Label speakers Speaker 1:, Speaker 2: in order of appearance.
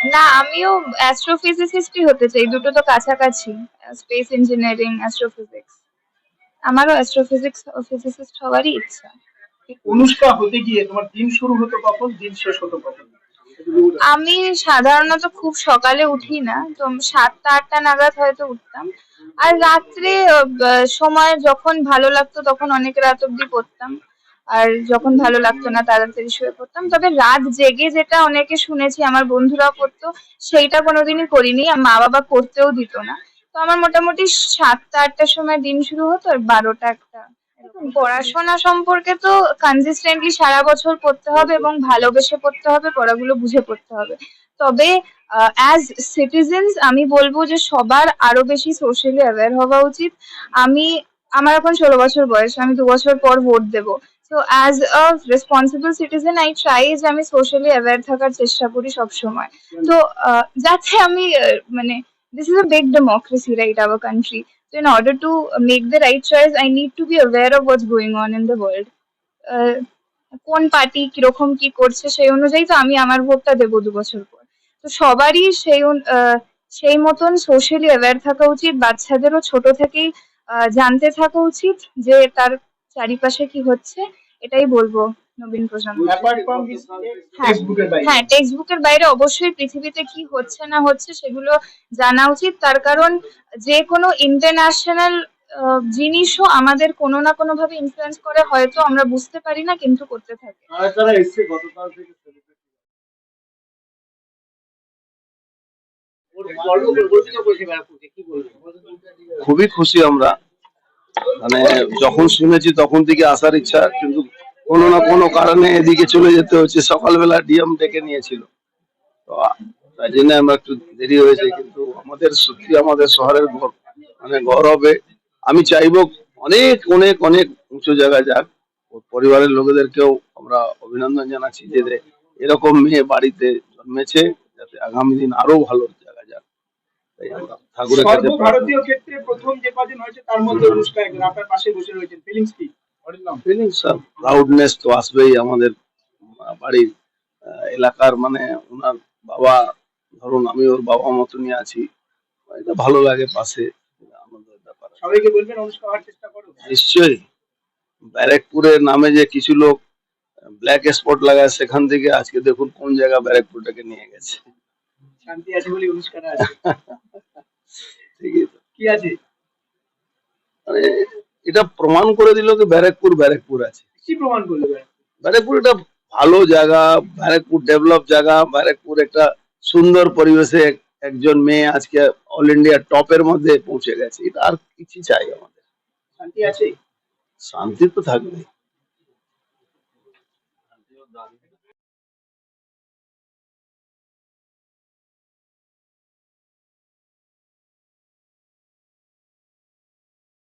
Speaker 1: না আমিও অ্যাস্ট্রোফিজিসিস্টই হতে চাই দুটো তো কাছাকাছি স্পেস ইঞ্জিনিয়ারিং অ্যাস্ট্রোফিজিক্স আমারও অ্যাস্ট্রোফিজিক্স ফিজিসিস্ট হওয়ারই ইচ্ছা।
Speaker 2: অনুষ্কা হতে গিয়ে তোমার দিন শুরু হতো কখন দিন শেষ হতো কখন?
Speaker 1: আমি সাধারণত খুব সকালে উঠি না তো সাতটা আটটা নাগাদ হয়তো উঠতাম। আর রাত্রে সময় যখন ভালো লাগতো তখন অনেক রাত অব্দি পড়তাম। আর যখন ভালো লাগতো না, তাড়াতাড়ি শুয়ে পড়তাম। তবে রাত জেগে যেটা অনেকে শুনেছি, আমার বন্ধুরাও করতো, সেইটা কোনোদিনই করিনি মা বাবা করতেও দিত না। তো আমার মোটামুটি সাতটা, আটটার সময় দিন শুরু হতো, আর বারোটা, একটা। পড়াশোনা সম্পর্কে তো কনসিস্টেন্টলি সারা বছর পড়তে হবে এবং ভালোবেসে পড়তে হবে, পড়াগুলো বুঝে পড়তে হবে। তবে অ্যাজ সিটিজেন্স আমি বলব যে সবার আরও বেশি সোশ্যালি অ্যাওয়্যার হওয়া উচিত। আমি, আমার এখন ষোলো বছর বয়স, আমি দু বছর পর ভোট দেবো। তো as a responsible citizen I try যে আমি সোশ্যালি অ্যাওয়্যার থাকার চেষ্টা করি সবসময়। তো যাতে আমি মানে this is a big democracy right our country. So in order to make the right choice i need to be aware of what's going on in the world. কোন পার্টি কীরকম কি করছে সেই অনুযায়ী তো আমি আমার ভোটটা দেবো দু বছর পর। তো সবারই সেই সেই মতন সোশ্যালি অ্যাওয়্যার থাকা উচিত বাচ্চাদেরও ছোট থেকেই জানতে থাকা উচিত যে তার চারিপাশে কি হচ্ছে। এটাই বলব নবীন প্রজন্ম। হ্যাঁ। টেক্সট বুকের বাইরে। অবশ্যই পৃথিবীতে কি হচ্ছে না হচ্ছে সেগুলো জানা উচিত। তার কারণ যে কোনো ইন্টারন্যাশনাল জিনিসও আমাদের কোনো না কোনো ভাবে ইনফ্লুয়েন্স করে হয়তো আমরা বুঝতে পারি না কিন্তু করতে থেকে।
Speaker 3: খুবই খুশি আমরা। মানে যখন শুনেছি তখন থেকে আসার ইচ্ছা, কিন্তু কোনো না কোনো কারণে এদিকে চলে যেতে হচ্ছে। সকালবেলা ডিএম ডেকে নিয়েছিল। তো তাই জন্য আমরা একটু দেরি হয়েছে, কিন্তু আমাদের সত্যি আমাদের শহরের মানে গৌরবে আমি চাইব অনেক অনেক অনেক উঁচু জায়গায় যাক। ওর পরিবারের লোকেদেরকেও আমরা অভিনন্দন জানাচ্ছি যে এরকম মেয়ে বাড়িতে জন্মেছে, যাতে আগামী দিন আরও ভালো জায়গা যাক তাই আমরা ঠাকুরের কাছে
Speaker 2: সর্বভারতীয় ক্ষেত্রে প্রথম যে কজন হয়েছে তার মধ্যে অনুষ্কা একজন আপনার পাশে বসে রয়েছেন। ফিলিংস কি?
Speaker 3: ফিলিংস প্রাউডনেস তো আসবেই আমাদের বাড়ির এলাকার মানে ওনার বাবা ধরুন আমি ওর বাবা মতনই আছি এটা ভালো লাগে পাশে আনন্দের ব্যাপার।
Speaker 2: সবাইকে বলবেন অনুষ্কা হওয়ার চেষ্টা করো।
Speaker 3: নিশ্চয়ই। ব্যারাকপুরের নামে যে কিছু লোক ব্ল্যাক স্পট লাগায় সেখান থেকে আজকে দেখুন কোন জায়গা ব্যারাকপুরটাকে নিয়ে গেছে।
Speaker 2: শান্তি আছে বলে অনুষ্কারা আছে। কি আছে?
Speaker 3: মানে এটা প্রমাণ করে দিল যে ব্যারাকপুর ব্যারাকপুর আছে।
Speaker 2: কি প্রমাণ করল
Speaker 3: ব্যারাকপুর? একটা ভালো জায়গা ব্যারাকপুর ডেভেলপ জায়গা ব্যারাকপুর একটা সুন্দর পরিবেশে একজন মেয়ে আজকে অল ইন্ডিয়া টপের মধ্যে পৌঁছে গেছে। এটা আর কিছু চাই আমাদের।
Speaker 2: শান্তি আছে?
Speaker 3: শান্তি তো থাকবে